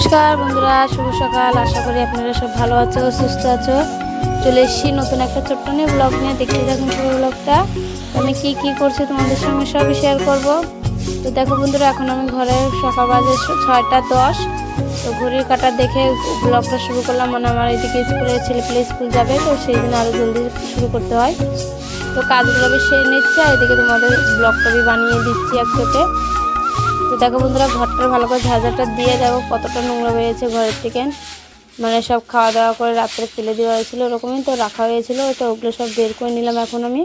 নমস্কার বন্ধুরা, শুভ সকাল। আশা করি আপনারা সব ভালো আছো সুস্থ আছো। চলে এসেছি নতুন একটা ছোট্ট নিয়ে ব্লগ নিয়ে। দেখতে থাকুন পুরো ব্লগটা আমি কি কি করছি তোমাদের সঙ্গে সবই শেয়ার করব। তো দেখো বন্ধুরা, এখন আমি ঘরে সকাল বাজে ছয়টা দশ। তো ঘড়ির কাটা দেখে ব্লগটা শুরু করলাম। মানে আমার এদিকে স্কুলে ছেলে পেলে স্কুল যাবে, তো সেই জন্য আরও জলদি শুরু করতে হয়। তো কাজগুলো সেরে নিচ্ছি, আর এদিকে তোমাদের ব্লগটা বানিয়ে দিচ্ছি একসাথে তো দেখো বন্ধুরা, ঘরটা ভালো করে ঝাঁঝাটা দিয়ে দেখো কতটা নোংরা বেরিয়েছে ঘরের থেকে। মানে সব খাওয়া দাওয়া করে রাত্রে ফেলে দেওয়া হয়েছিল, ওরকমই তো রাখা হয়েছিল। তো ওগুলো সব বের করে নিলাম এখন আমি।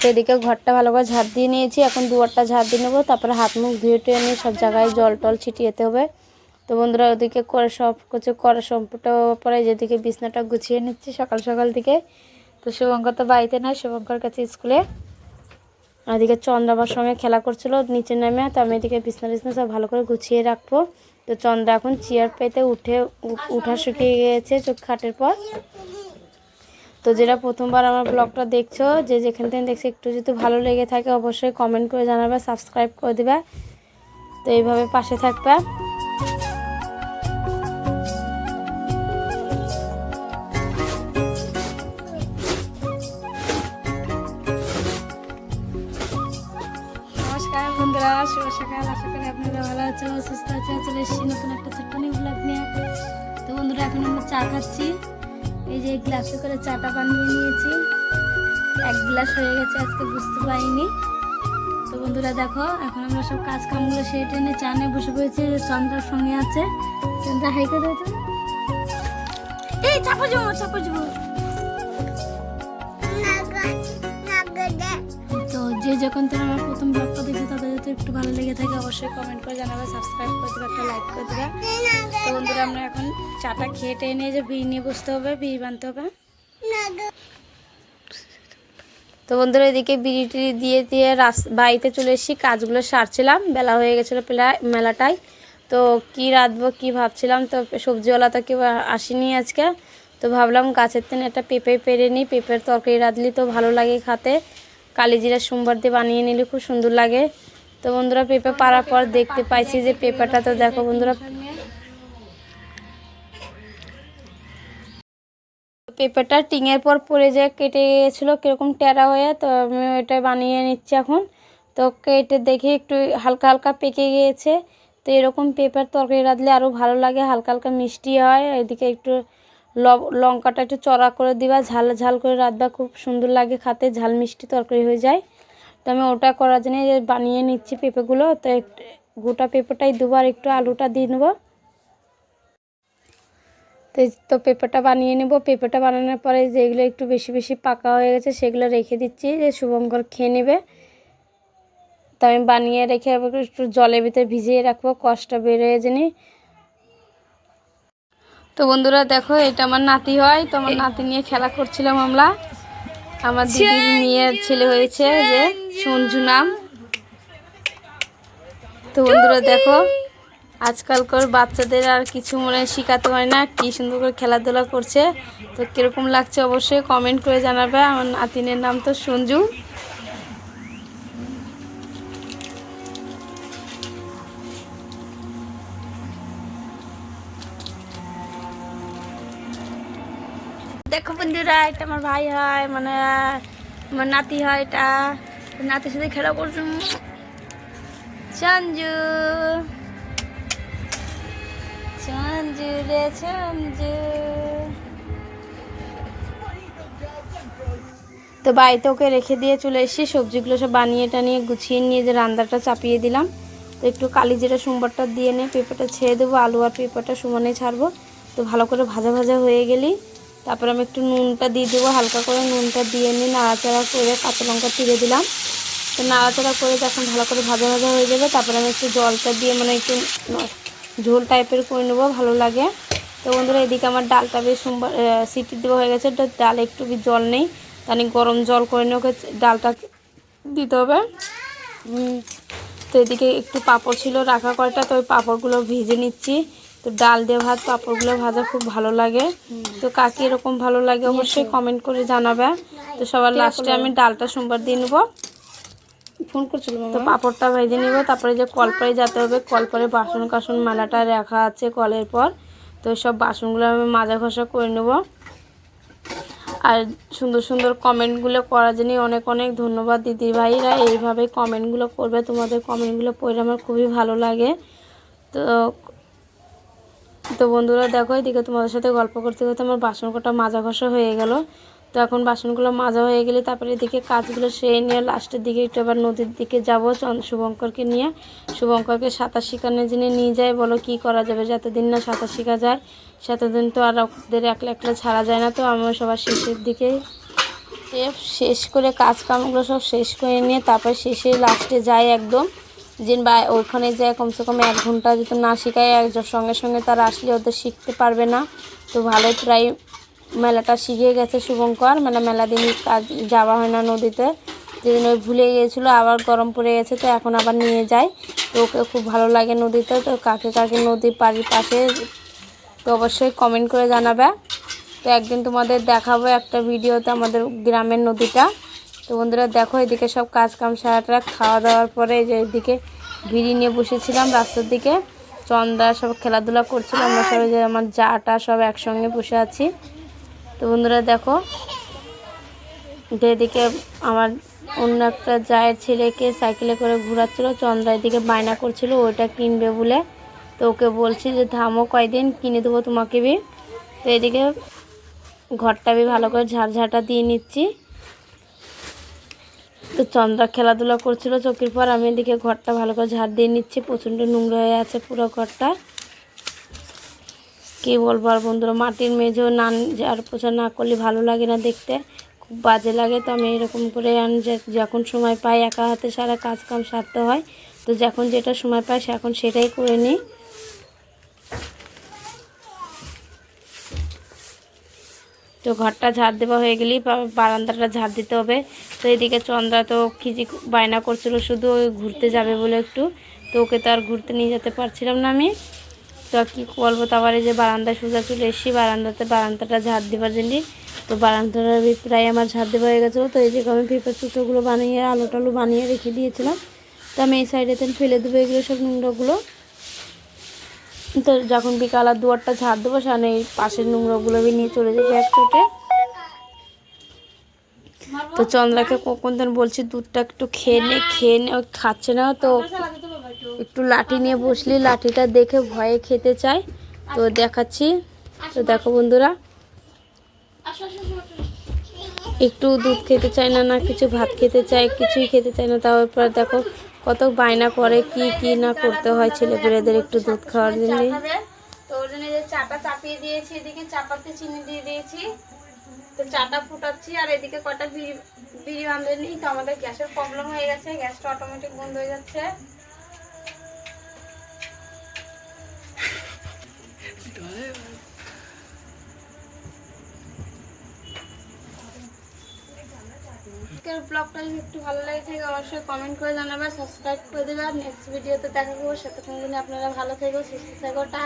তো এদিকে ঘরটা ভালো করে ঝাড় দিয়ে নিয়েছি। এখন দুয়ারটা ঝাড় দিয়ে নেব, তারপরে হাত মুখ ধুয়ে টুয়ে নিয়ে সব জায়গায় জল টল ছিটিয়ে যেতে হবে। তো বন্ধুরা, ওদিকে করে সব কিছু করা সম্পূর্ণ পরে যেদিকে বিছনাটা গুছিয়ে নিচ্ছি সকাল সকাল থেকে তো শুভঙ্কর তো বাড়িতে নয় শুভঙ্কর কাছে স্কুলে। এদিকে চন্দ্রাবার সঙ্গে খেলা করছিল, নিচে নেমে তো আমি এদিকে বিছনা বিছনা সব ভালো করে গুছিয়ে রাখব। তো চন্দ্রা এখন চেয়ার পেতে উঠে উঠা শুকিয়ে গিয়েছে চোখ খাটের পর। তো যেটা প্রথমবার আমার ব্লগটা দেখছ, যে যেখান থেকে দেখছ, একটু যদি ভালো লেগে থাকে অবশ্যই কমেন্ট করে জানাবে সাবস্ক্রাইব করে দেবে। তো এইভাবে পাশে থাকবে। বন্ধুরা শুভ সকাল। আশা করি আপনারা ভালো আছো সুস্থ আছে চলে এসেছি নতুন একটা ছোট্ট নিউ ব্লগ নিয়ে। তো বন্ধুরা এখন আমরা চা খাচ্ছি। এই যে গ্লাসে করে চাটা বানিয়ে নিয়েছি। এক গ্লাস হয়ে গেছে আজকে বুঝতে পারিনি। তো বন্ধুরা দেখো এখন আমরা সব কাজ কামগুলো সেরে টেনে চা নিয়ে বসে পড়েছি। চন্দ্রার সঙ্গে আছে। চন্দ্রা হাই করে এই চাপা যাব চাপা যাব তো যে যখন তোর আমার প্রথম ব্লগটা দেখছে তাদের একটু ভালো লেগে থাকে অবশ্যই কমেন্ট করে জানাবে সাবস্ক্রাইব করে দেবে, একটা লাইক করে দেবে। তো বন্ধুরা, আমরা এখন চাটা খেয়ে টেয়ে নিয়ে যে বিড়ি নিয়ে বসতে হবে, বিড়ি বানতে হবে। তো বন্ধুরা, এদিকে বিড়ি টিড়ি দিয়ে দিয়ে রাস বাড়িতে চলে এসেছি, কাজগুলো সারছিলাম, বেলা হয়ে গেছিল প্রায় মেলাটায়। তো কি রাঁধবো, কি ভাবছিলাম, তো সবজিওয়ালা তো কেউ আসেনি আজকে। তো ভাবলাম গাছের থেকে একটা পেঁপে পেরে নিই, পেঁপের তরকারি রাঁধলি তো ভালো লাগে খাতে। কালিজিরা সোমবার দিয়ে বানিয়ে নিলে খুব সুন্দর লাগে। তো বন্ধুরা পেঁপে পাড়ার পর দেখতে পাইছি যে পেঁপেটা তো দেখো বন্ধুরা। পেঁপেটা টিঙের পর পড়ে যায়, কেটে গিয়েছিল, কীরকম টেরা হয়ে, তো আমি ওইটা বানিয়ে নিচ্ছি এখন। তো কেটে দেখে একটু হালকা হালকা পেকে গিয়েছে। তো এরকম পেঁপের তরকারি রাঁধলে আরও ভালো লাগে, হালকা হালকা মিষ্টি হয়। এদিকে একটু লঙ্কাটা একটু চড়া করে দিবা, ঝাল ঝাল করে রাঁধবা, খুব সুন্দর লাগে, খাতে ঝাল মিষ্টি তরকারি হয়ে যায়। তো আমি ওটা করার জন্য বানিয়ে নিচ্ছি পেঁপেগুলো, তো গোটা পেঁপেটাই দুবার একটু আলুটা দিয়ে নেব। তো তো পেঁপেটা বানিয়ে নেব। পেঁপেটা বানানোর পরে যেগুলো একটু বেশি বেশি পাকা হয়ে গেছে সেগুলো রেখে দিচ্ছি, যে শুভঙ্কর খেয়ে নেবে। তো আমি বানিয়ে রেখে একটু জলের ভিতরে ভিজিয়ে রাখব, কষ্টটা বেরোয় জানি তো বন্ধুরা দেখো, এটা আমার নাতি হয়, তো আমার নাতি নিয়ে খেলা করছিলাম আমরা। আমার দিদির মেয়ের ছেলে হয়েছে যে সঞ্জু নাম। তো বন্ধুরা দেখো আজকালকার বাচ্চাদের আর কিছু মনে শেখাতে হয় না কি সুন্দর করে খেলাধুলা করছে। তো কীরকম লাগছে অবশ্যই কমেন্ট করে জানাবে। আমার নাতিনের নাম তো সঞ্জু। বন্ধুরা এটা আমার ভাই হয় মানে আমার নাতি হয়, এটা। নাতির সাথে খেলা করছ সঞ্জু সঞ্জু রে সঞ্জু তো বাড়িতে ওকে রেখে দিয়ে চলে এসেছি, সবজিগুলো সব বানিয়ে টানিয়ে গুছিয়ে নিয়ে যে রান্নাটা চাপিয়ে দিলাম। তো একটু কালি জিরা সোমবারটা দিয়ে নিয়ে পেঁপেটা ছেড়ে দেবো, আলু আর পেঁপেটা সমানে ছাড়বো। তো ভালো করে ভাজা ভাজা হয়ে গেলেই তারপর আমি একটু নুনটা দিয়ে দেবো, হালকা করে নুনটা দিয়ে নিয়ে নাড়াচাড়া করে কাঁচা লঙ্কা চিড়ে দিলাম। তো নাড়াচাড়া করে যখন ভালো করে ভাজা ভাজা হয়ে যাবে, তারপরে আমি একটু জলটা দিয়ে মানে একটু ঝোল টাইপের করে নেব, ভালো লাগে। তো বন্ধুরা, এদিকে আমার ডালটা বেশ সোমবার সিটি দেওয়া হয়ে গেছে। তো ডালে একটু জল নেই তাহলে গরম জল করে নিয়ে ওকে ডালটা দিতে হবে। তো এদিকে একটু পাঁপড় ছিল রাখা কয়টা, তো ওই পাঁপড়গুলো ভেজে নিচ্ছি। তো ডাল দিয়ে ভাত পাঁপড়গুলো ভাজা খুব ভালো লাগে। তো কাকে এরকম ভালো লাগে অবশ্যই কমেন্ট করে জানাবে। তো সবার লাস্টে আমি ডালটা সোমবার দিয়ে নেব। ফোন করছিল তো পাঁপড়টা ভেজে নিব তারপরে যে কলপারে যেতে হবে কলপারে বাসন কাসন মেলাটা রাখা আছে কলের পর। তো সব বাসনগুলো আমি মাজা ঘষা করে নেব। আর সুন্দর সুন্দর কমেন্টগুলো করার জন্য অনেক অনেক ধন্যবাদ দিদি ভাইরা এইভাবে কমেন্টগুলো করবে তোমাদের কমেন্টগুলো পড়ে আমার খুবই ভালো লাগে। তো তো বন্ধুরা দেখো, এদিকে তোমাদের সাথে গল্প করতে করতে আমার বাসন কটা মাজা ঘষা হয়ে গেল। তো এখন বাসনগুলো মাজা হয়ে গেলে তারপরে এদিকে কাজগুলো সেরে নিয়ে লাস্টের দিকে একটু আবার নদীর দিকে যাব শুভঙ্করকে নিয়ে। শুভঙ্করকে সাঁতার শেখানোর জন্য নিয়ে যায় বলো কি করা যাবে? যতদিন না সাঁতার শেখা যায়, সেতদিন তো আর ওদের একলা একলা ছাড়া যায় না। তো আমি সবার শেষের দিকে শেষ করে কাজ কামগুলো সব শেষ করে নিয়ে তারপর শেষে লাস্টে যাই একদম। যে বা ওখানে যায় কমসে কম এক ঘণ্টা যদি না শেখায়, একজন সঙ্গে সঙ্গে তারা আসলে ওদের শিখতে পারবে না। তো ভালোই প্রায় মেলাটা শিখে গেছে শুভঙ্কর। মানে মেলা দিনই কাজ যাওয়া হয় না নদীতে। যেদিন ওই ভুলে গিয়েছিল, আবার গরম পড়ে গেছে, তো এখন আবার নিয়ে যায় তো ওকে খুব ভালো লাগে নদীতে। তো কাকে কাকে নদীর বাড়ির পাশে, তো অবশ্যই কমেন্ট করে জানাবে। তো একদিন তোমাদের দেখাবো একটা ভিডিওতে আমাদের গ্রামের নদীটা। তো বন্ধুরা দেখো, এদিকে সব কাজ কাম সারাটা খাওয়া দাওয়ার পরে যে এদিকে ভিড়ি নিয়ে বসেছিলাম রাস্তার দিকে। চন্দা সব খেলাধুলা করছিল, আমরা সবাই যে আমার জাটা সব একসঙ্গে বসে আছি। তো বন্ধুরা দেখো এদিকে আমার অন্য একটা জায়ের ছেলেকে সাইকেলে করে ঘোরাচ্ছিল চন্দ্রা এদিকে বায়না করছিল, ওইটা কিনবে বলে। তো ওকে বলছি যে, থামো কয়দিন, কিনে দেবো তোমাকে বি। তো এদিকে ঘরটা বি ভালো করে ঝাড়ঝাঁটা দিয়ে নিচ্ছি। তো চন্দ্রা খেলাধুলা করছিল চোখের পর আমি এদিকে ঘরটা ভালো করে ঝাড় দিয়ে নিচ্ছি, প্রচণ্ড নোংরা হয়ে আছে পুরো ঘরটা। কী বলব আর বন্ধুরা, মাটির মেঝেও নান আর পোছা না করলে ভালো লাগে না দেখতে, খুব বাজে লাগে। তো আমি এরকম করে যখন সময় পাই, একা হাতে সারা কাজ কাম সারতে হয়, তো যখন যেটা সময় পাই এখন সেটাই করে নিই। তো ঘরটা ঝাড় দেওয়া হয়ে গেলেই বারান্দাটা ঝাড় দিতে হবে। তো এদিকে চন্দ্রা তো খিজি বায়না করছিল, শুধু ঘুরতে যাবে বলে একটু। তো ওকে তো আর ঘুরতে নিয়ে যেতে পারছিলাম না আমি। তো কী বলব তারপরে যে বারান্দায় সোজা চলে এসেছি, বারান্দাতে বারান্দাটা ঝাড় দেওয়ার জন্য। তো বারান্দাটা প্রায় আমার ঝাড় দেওয়া হয়ে গেছিল। তো এই যে আমি পেঁপের চুচোগুলো বানিয়ে আলু টালু বানিয়ে রেখে দিয়েছিলাম। তো আমি এই সাইডেতে ফেলে দেবো এগুলো সব নোংরাগুলো। তো যখন বিকাল আর দুয়ারটা ঝাড় দেবো সেখানে এই পাশের নোংরাগুলো নিয়ে চলে যাব এক চোটে তো চন্দ্রাকে কখন দিন বলছি, দুধটা একটু খেয়ে নে খেয়ে নে খাচ্ছে না তো। একটু লাঠি নিয়ে বসলি, লাঠিটা দেখে ভয়ে খেতে চায়। তো দেখাচ্ছি। তো দেখো বন্ধুরা, একটু দুধ খেতে চায় না না কিছু ভাত খেতে চায়, কিছুই খেতে চায় না, তারপর দেখো কত বায়না করে কি কি না করতে হয় ছেলে পেলেদের একটু দুধ খাওয়ার জন্য? তো ওর জন্য যে চাটা চাপিয়ে দিয়েছি এদিকে চাপাতে চিনি দিয়ে দিয়েছি। তো চাটা ফুটাচ্ছি আর এদিকে কটা বিড়ি বিড়ি বান্ধে নিই তো আমাদের গ্যাসের প্রবলেম হয়ে গেছে গ্যাসটা অটোমেটিক বন্ধ হয়ে যাচ্ছে। আজকের ব্লগটা যদি একটু ভালো লাগে থাকে, অবশ্যই কমেন্ট করে জানাবে সাবস্ক্রাইব করে দেবে। আর নেক্সট ভিডিওতে দেখা করব সেতক্ষণ আপনারা ভালো থেকো, সুস্থ থেকো টা